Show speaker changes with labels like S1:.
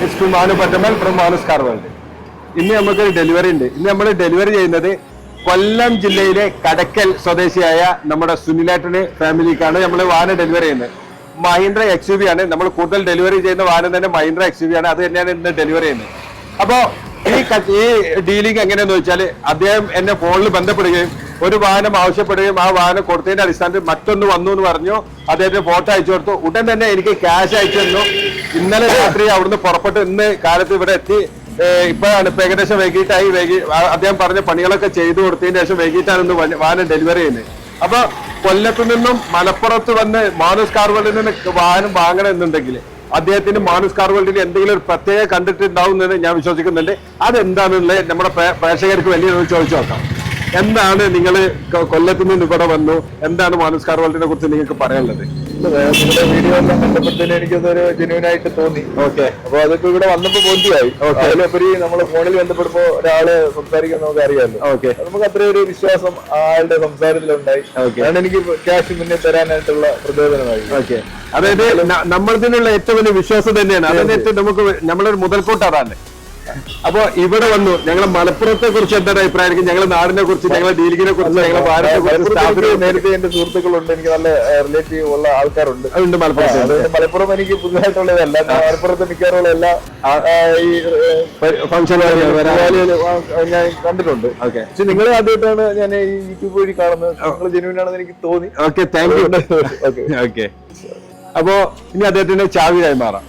S1: This to Manu Pattammal from Manu's car world ഇന്ന് നമുക്ക് delivery ഉണ്ട്. ഇന്ന് നമ്മൾ ഡെലിവറി ചെയ്യുന്നത് കൊല്ലം ജില്ലയിലെ കടക്കൽ സ്വദേശിയായ നമ്മുടെ സുനിലേട്ടന് ഫാമിലിക്കാണ് നമ്മൾ വാഹനം ഡെലിവറി ചെയ്യുന്നത്. മഹീന്ദ്ര എക്സ് യു ആണ്. നമ്മൾ കൂടുതൽ ഡെലിവറി ചെയ്യുന്ന വാഹനം തന്നെ മഹീന്ദ്ര എക്സ് യു ആണ്. അത് തന്നെയാണ് ഇന്ന് ഡെലിവറി ചെയ്യുന്നത്. അപ്പോൾ ഈ ഈ ഡീലിംഗ് എങ്ങനെയാന്ന് വെച്ചാൽ അദ്ദേഹം എന്നെ ഫോണിൽ ബന്ധപ്പെടുകയും ഒരു വാഹനം ആവശ്യപ്പെടുകയും ആ വാഹനം കൊടുത്തതിന്റെ അടിസ്ഥാനത്തിൽ മറ്റൊന്ന് വന്നു എന്ന് പറഞ്ഞു. അദ്ദേഹത്തിന് ഫോട്ടോ അയച്ചു കൊടുത്തു. ഉടൻ തന്നെ എനിക്ക് ക്യാഷ് അയച്ചു തന്നു. ഇന്നലെ രാത്രി അവിടുന്ന് പുറപ്പെട്ട് ഇന്ന് കാലത്ത് ഇവിടെ എത്തി. ഇപ്പോഴാണ് ഇപ്പൊ ഏകദേശം വൈകിട്ടായി. വൈകി അദ്ദേഹം പറഞ്ഞ പണികളൊക്കെ ചെയ്തു കൊടുത്തതിന് ശേഷം വൈകിട്ടാണ് ഇന്ന് വാഹനം ഡെലിവറി ചെയ്യുന്നത്. അപ്പൊ കൊല്ലത്തു നിന്നും മലപ്പുറത്ത് വന്ന് മാനുസ് കാർവലിൽ നിന്ന് വാഹനം വാങ്ങണം എന്നുണ്ടെങ്കിൽ അദ്ദേഹത്തിന് മാനസ് കാർവലിൽ എന്തെങ്കിലും ഒരു പ്രത്യേക കണ്ടിട്ടുണ്ടാവും എന്ന് ഞാൻ വിശ്വസിക്കുന്നുണ്ട്. അതെന്താണെന്നുള്ളത് നമ്മുടെ പ്രേക്ഷകർക്ക് വലിയ ചോദിച്ചു നോക്കാം. എന്താണ് നിങ്ങൾ കൊല്ലത്തു നിന്ന് ഇവിടെ വന്നു? എന്താണ് മാനസ് കാർവാളിനെ കുറിച്ച് നിങ്ങൾക്ക് പറയാനുള്ളത്?
S2: നിങ്ങളുടെ വീഡിയോ എല്ലാം കണ്ടപ്പോഴത്തേനും എനിക്കതൊരു ജെന്യൂൻ ആയിട്ട് തോന്നി.
S1: ഓക്കെ.
S2: അപ്പൊ അതൊക്കെ ഇവിടെ വന്നപ്പോ ബോധ്യമായി. അതിലുപരി നമ്മൾ ഫോണിൽ ബന്ധപ്പെടുമ്പോ ഒരാൾ സംസാരിക്കാൻ നമുക്ക് അറിയാമല്ലോ
S1: ഓക്കെ.
S2: നമുക്ക് അത്രയും ഒരു വിശ്വാസം ആളുടെ സംസാരത്തിലുണ്ടായി. അതാണ് എനിക്ക് ക്യാഷ് മുന്നേ തരാനായിട്ടുള്ള പ്രചോദനമായി.
S1: ഓക്കെ. അതായത് നമ്മൾ നമ്മളിതിനുള്ള ഏറ്റവും വലിയ വിശ്വാസം തന്നെയാണ്. അതിനേറ്റവും നമുക്ക് നമ്മളൊരു മുതൽക്കൂട്ട് അതാണ്. അപ്പൊ ഇവിടെ വന്നു. ഞങ്ങളെ മലപ്പുറത്തെ കുറിച്ച് എന്താണ് അഭിപ്രായം? ഞങ്ങളെ നാടിനെ കുറിച്ച് ഞങ്ങളെ ഡീലിങ്ങിനെ കുറിച്ച് ഞങ്ങളെ ഭാരതത്തെ
S2: നേരത്തെ എന്റെ സുഹൃത്തുക്കളുണ്ട്. എനിക്ക് നല്ല റിലേറ്റീവ് ഉള്ള ആൾക്കാരുണ്ട്.
S1: അതുണ്ട് മലപ്പുറത്ത്.
S2: മലപ്പുറം എനിക്ക് പുതുതായിട്ടുള്ളതല്ല. മലപ്പുറത്ത് മിക്കവാറുള്ള എല്ലാ ഈ
S1: ഫംഗ്ഷൻ
S2: ഞാൻ കണ്ടിട്ടുണ്ട്.
S1: ഓക്കെ.
S2: പക്ഷെ നിങ്ങൾ ആദ്യമായിട്ടാണ് ഞാൻ ഈ യൂട്യൂബ് വഴി കാണുന്നത്. നിങ്ങൾ ജെന്യൂൻ ആണെന്ന് എനിക്ക് തോന്നി.
S1: Okay thank you
S2: okay.
S1: Okay. അപ്പോ ഇനി അദ്ദേഹത്തിന്റെ ചാവി കൈമാറാം.